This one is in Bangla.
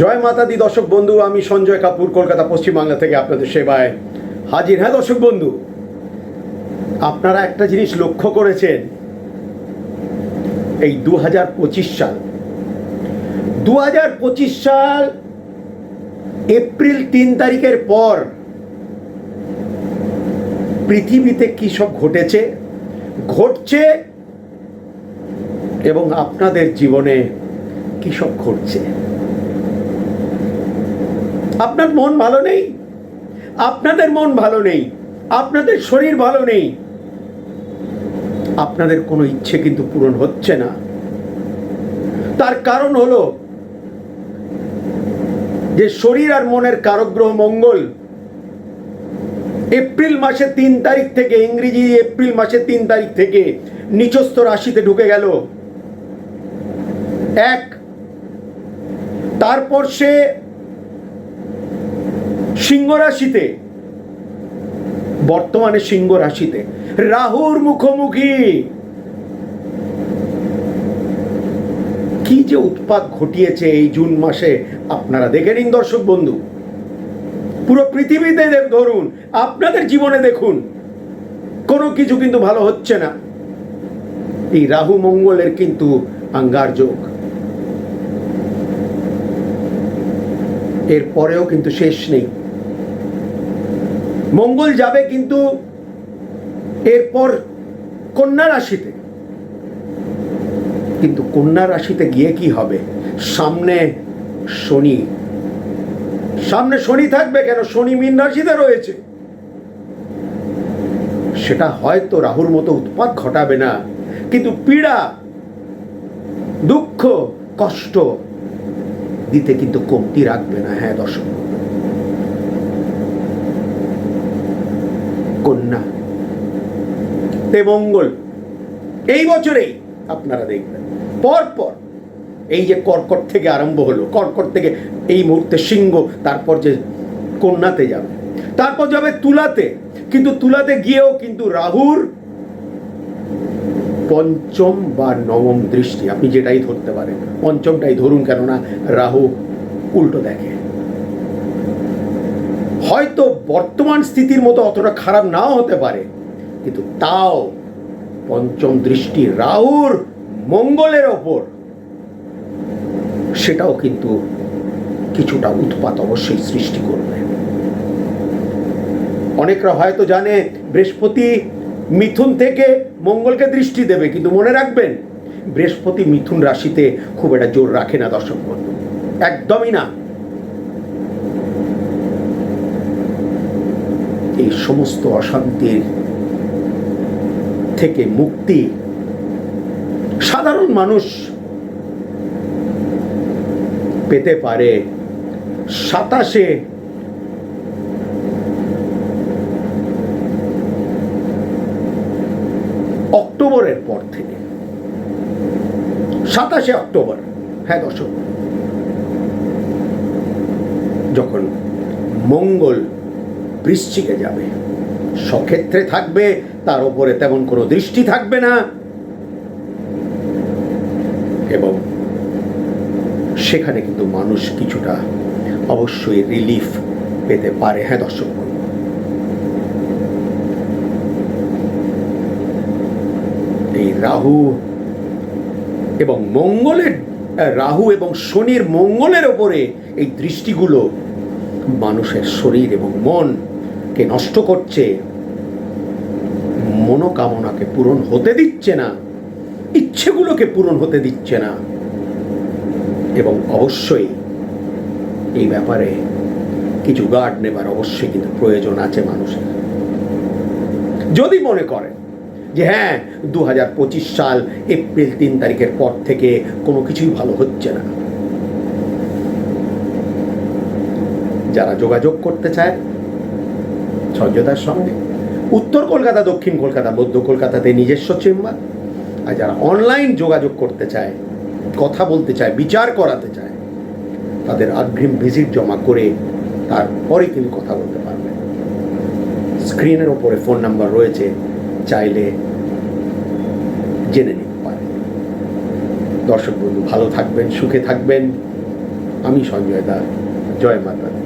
জয় মাতা দি দর্শক বন্ধু, আমি সঞ্জয় কাপুর, কলকাতা পশ্চিমবাংলা থেকে আপনাদের সেবায় হাজির। হ্যাঁ দর্শক বন্ধু, আপনারা একটা জিনিস লক্ষ্য করেছেন, এই দু হাজার পঁচিশ সাল। দু হাজার পঁচিশ সাল, এপ্রিল তিন তারিখের পর পৃথিবীতে কী সব ঘটেছে? ঘটছে এবং আপনাদের জীবনে কী সব ঘটছে? আপনার মন ভালো নেই, আপনাদের মন ভালো নেই, আপনাদের শরীর ভালো নেই, আপনাদের কোনো ইচ্ছে কিন্তু পূরণ হচ্ছে না। তার কারণ হলো যে শরীর আর মনের কারগ্রহ মঙ্গল। এপ্রিল মাসের তিন তারিখ থেকে, ইংরেজি এপ্রিল মাসের তিন তারিখ থেকে নিচস্থ রাশিতে ঢুকে গেল। এক, তারপর সে সিংহ রাশিতে, বর্তমানে সিংহ রাশিতে, রাহুর মুখোমুখি। কি যে উৎপাত ঘটিয়েছে এই জুন মাসে, আপনারা দেখে নিন দর্শক বন্ধু। পুরো পৃথিবীতে ধরুন, আপনাদের জীবনে দেখুন, কোনো কিছু কিন্তু ভালো হচ্ছে না। এই রাহু মঙ্গলের কিন্তু আঙ্গার যোগ। এর পরেও কিন্তু শেষ নেই। মঙ্গল যাবে কিন্তু এরপর কন্যা রাশিতে। কিন্তু কন্যা রাশিতে গিয়ে কি হবে? সামনে শনি। সামনে শনি থাকবে কেন? শনি মীন রাশিতে রয়েছে। সেটা হয়তো রাহুর মতো উৎপাত ঘটাবে না। কিন্তু পীড়া, দুঃখ, কষ্ট দিতে কিন্তু কমতি রাখবে না। হ্যাঁ দর্শক। কন্যা। তে মঙ্গল, এই বছরেই আপনারা দেখবেন পর পর এই যে কর্কট থেকে আরম্ভ হলো, কর্কট থেকে এই মুহূর্তে সিংহ, তারপর যে কন্যাতে যাবে, তারপর যাবে তুলাতে, কিন্তু তুলাতে গিয়েও কিন্তু রাহুর পঞ্চম বা নবম দৃষ্টি, আপনি যেটাই ধরতে পারেন, পঞ্চমটাই ধরুন কেননা রাহু উল্টো দেখে। হয়তো বর্তমান স্থিতির মতো অতটা খারাপ নাও হতে পারে, কিন্তু তাও পঞ্চম দৃষ্টি রাহুর মঙ্গলের ওপর। সেটাও কিন্তু কিছুটা উৎপাত অবশ্যই সৃষ্টি করবে। অনেকরা হয়তো জানে, বৃহস্পতি মিথুন থেকে মঙ্গলকে দৃষ্টি দেবে, কিন্তু মনে রাখবেন, বৃহস্পতি মিথুন রাশিতে খুব একটা জোর রাখে না দর্শক বন্ধু। একদমই না। এই সমস্ত অশান্তির থেকে মুক্তি সাধারণ মানুষ পেতে পারে সাতাশে অক্টোবরের পর থেকে। সাতাশে অক্টোবর হ্যাঁ দর্শক। যখন মঙ্গল বৃশ্চিকে যাবে। সক্ষেত্রে থাকবে, তার উপরে তেমন কোনো দৃষ্টি থাকবে না। এবং সেখানে কিন্তু মানুষ কিছুটা অবশ্যই রিলিফ পেতে পারে। হ্যাঁ দর্শক এই রাহু এবং মঙ্গলের রাহু এবং শনির মঙ্গলের ওপরে এই দৃষ্টিগুলো মানুষের শরীর এবং মনকে নষ্ট করছে, মনোকামনাকে পূরণ হতে দিচ্ছে না, ইচ্ছেগুলোকে পূরণ হতে দিচ্ছে না। এবং অবশ্যই এই ব্যাপারে কিছু গার্ড নেবার অবশ্যই কিন্তু প্রয়োজন আছে মানুষের। যদি মনে করেন যে হ্যাঁ দু হাজার পঁচিশ সাল এপ্রিল তিন তারিখের পর থেকে কোনো কিছুই ভালো হচ্ছে না। যারা যোগাযোগ করতে চায় সঞ্জয়দার সঙ্গে। উত্তর কলকাতা, দক্ষিণ কলকাতা, মধ্য কলকাতাতে নিজস্ব চেম্বার। আর যারা অনলাইন যোগাযোগ করতে চায়, কথা বলতে চায়, বিচার করাতে চায়, তাদের অগ্রিম ভিজিট জমা করে তারপরে কিন্তু কথা বলতে পারবেন স্ক্রিনের ওপরে ফোন নাম্বার রয়েছে, চাইলে জেনে নিতে পারেন। দর্শক বন্ধু, ভালো থাকবেন, সুখে থাকবেন। আমি সঞ্জয় দা জয় মাতা।